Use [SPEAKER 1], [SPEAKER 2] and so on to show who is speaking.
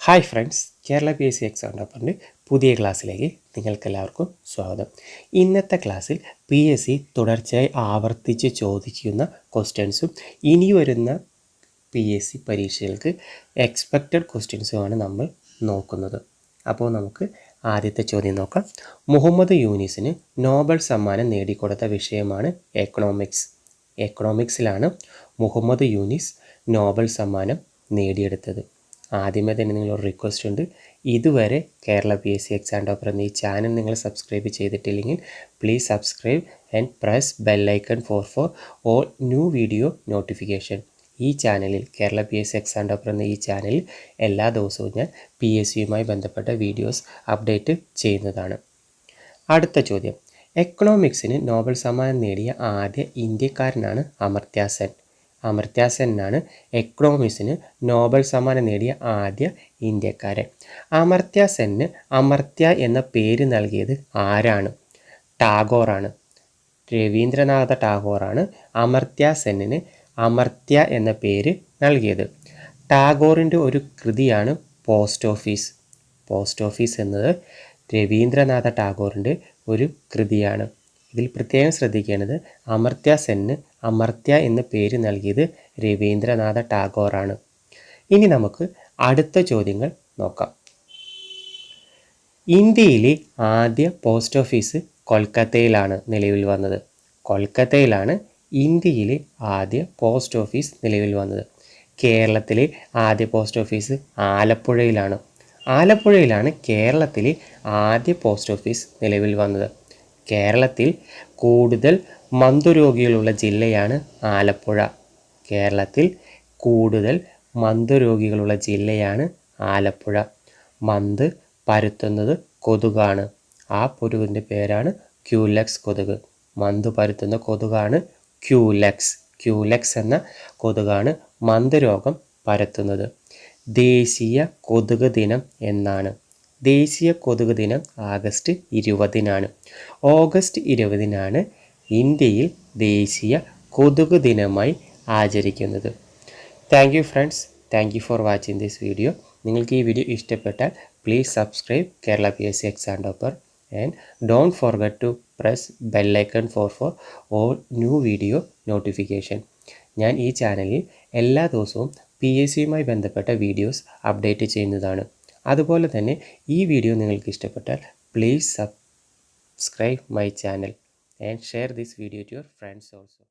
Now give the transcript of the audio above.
[SPEAKER 1] Hi friends Kerala P S C exam ടോപ്പറിന്റെ പുതിയ ക്ലാസ്സിലേക്ക് നിങ്ങൾക്കെല്ലാവർക്കും സ്വാഗതം. ഇന്നത്തെ ക്ലാസ്സിൽ പി എസ് സി തുടർച്ചയായി ആവർത്തിച്ച് ചോദിക്കുന്ന ക്വസ്റ്റ്യൻസും ഇനി വരുന്ന പി എസ് സി പരീക്ഷകൾക്ക് എക്സ്പെക്റ്റഡ് ക്വസ്റ്റ്യൻസുമാണ് നമ്മൾ നോക്കുന്നത്. അപ്പോൾ നമുക്ക് ആദ്യത്തെ ചോദ്യം നോക്കാം. മുഹമ്മദ് യൂനിസിന് നോബൽ സമ്മാനം നേടിക്കൊടുത്ത വിഷയമാണ് എക്കണോമിക്സ് എക്കണോമിക്സിലാണ് മുഹമ്മദ് യൂനിസ് നോബൽ സമ്മാനം നേടിയെടുത്തത്. ആദ്യമേ തന്നെ നിങ്ങളൊരു റിക്വസ്റ്റ് ഉണ്ട്. ഇതുവരെ Kerala P S C exam topper എന്ന ഈ ചാനൽ നിങ്ങൾ സബ്സ്ക്രൈബ് ചെയ്തിട്ടില്ലെങ്കിൽ please subscribe and press bell icon for for all new video notification ഈ ചാനലിൽ Kerala P S C exam topper എന്ന ഈ ചാനലിൽ എല്ലാ ദിവസവും ഞാൻ പി എസ് സിയുമായി ബന്ധപ്പെട്ട വീഡിയോസ് അപ്ഡേറ്റ് ചെയ്യുന്നതാണ്. അടുത്ത ചോദ്യം. എക്കണോമിക്സിന് നോബൽ സമ്മാനം നേടിയ ആദ്യ ഇന്ത്യക്കാരനാണ് അമർത്യ സെൻ അമർത്യ സെന്നാണ് എക്കണോമിക്സിന് നോബൽ സമ്മാനം നേടിയ ആദ്യ ഇന്ത്യക്കാരൻ. അമർത്യാസെന് അമർത്യ എന്ന പേര് നൽകിയത് ആരാണ്? ടാഗോറാണ്. രവീന്ദ്രനാഥ ടാഗോറാണ് അമർത്യാസെന്നിന് അമർത്യ എന്ന പേര് നൽകിയത്. ടാഗോറിന്റെ ഒരു കൃതിയാണ് പോസ്റ്റ് ഓഫീസ്. പോസ്റ്റ് ഓഫീസ് എന്നത് രവീന്ദ്രനാഥ ടാഗോറിന്റെ ഒരു കൃതിയാണ്. ഇതിൽ പ്രത്യേകം ശ്രദ്ധിക്കേണ്ടത് അമർത്യ സെന്ന് അമർത്യ എന്ന പേര് നൽകിയത് രവീന്ദ്രനാഥ ടാഗോറാണ്. ഇനി നമുക്ക് അടുത്ത ചോദ്യങ്ങൾ നോക്കാം. ഇന്ത്യയിലെ ആദ്യ പോസ്റ്റ് ഓഫീസ് കൊൽക്കത്തയിലാണ് നിലവിൽ വന്നത്. കൊൽക്കത്തയിലാണ് ഇന്ത്യയിലെ ആദ്യ പോസ്റ്റ് ഓഫീസ് നിലവിൽ വന്നത്. കേരളത്തിലെ ആദ്യ പോസ്റ്റ് ഓഫീസ് ആലപ്പുഴയിലാണ്. ആലപ്പുഴയിലാണ് കേരളത്തിലെ ആദ്യ പോസ്റ്റ് ഓഫീസ് നിലവിൽ വന്നത്. കേരളത്തിൽ കൂടുതൽ മന്ദരോഗികളുള്ള ജില്ലയാണ് ആലപ്പുഴ. കേരളത്തിൽ കൂടുതൽ മന്ദരോഗികളുള്ള ജില്ലയാണ് ആലപ്പുഴ. മന്ത് പരത്തുന്നത് കൊതുകാണ്. ആ പൊരുവിന്റെ പേരാണ് ക്യൂലക്സ് കൊതുക്. മന്ത് പരത്തുന്ന കൊതുകാണ് ക്യൂലക്സ്. ക്യൂലക്സ് എന്ന കൊതുകാണ് മന്ദരോഗം പരത്തുന്നത്. ദേശീയ കൊതുക് ദിനം എന്നാണ്. ദേശീയ കൊതുക് ദിനം ആഗസ്റ്റ് ഇരുപതിനാണ്. ഓഗസ്റ്റ് ഇരുപതിനാണ് ഇന്ത്യയിൽ ദേശീയ കൊതുക് ദിനമായി ആചരിക്കുന്നത്. Thank you friends thank you for watching this video നിങ്ങൾക്ക് ഈ വീഡിയോ ഇഷ്ടപ്പെട്ടാൽ please subscribe Kerala P S C exam topper and don't forget to press bell icon for for all new video notification ഞാൻ ഈ ചാനലിൽ എല്ലാ ദിവസവും P S സിയുമായി ബന്ധപ്പെട്ട videos update ചെയ്യുന്നതാണ്. അതുപോലെ തന്നെ ഈ വീഡിയോ നിങ്ങൾക്ക് ഇഷ്ടപ്പെട്ടാൽ please subscribe my channel and share this video to your friends also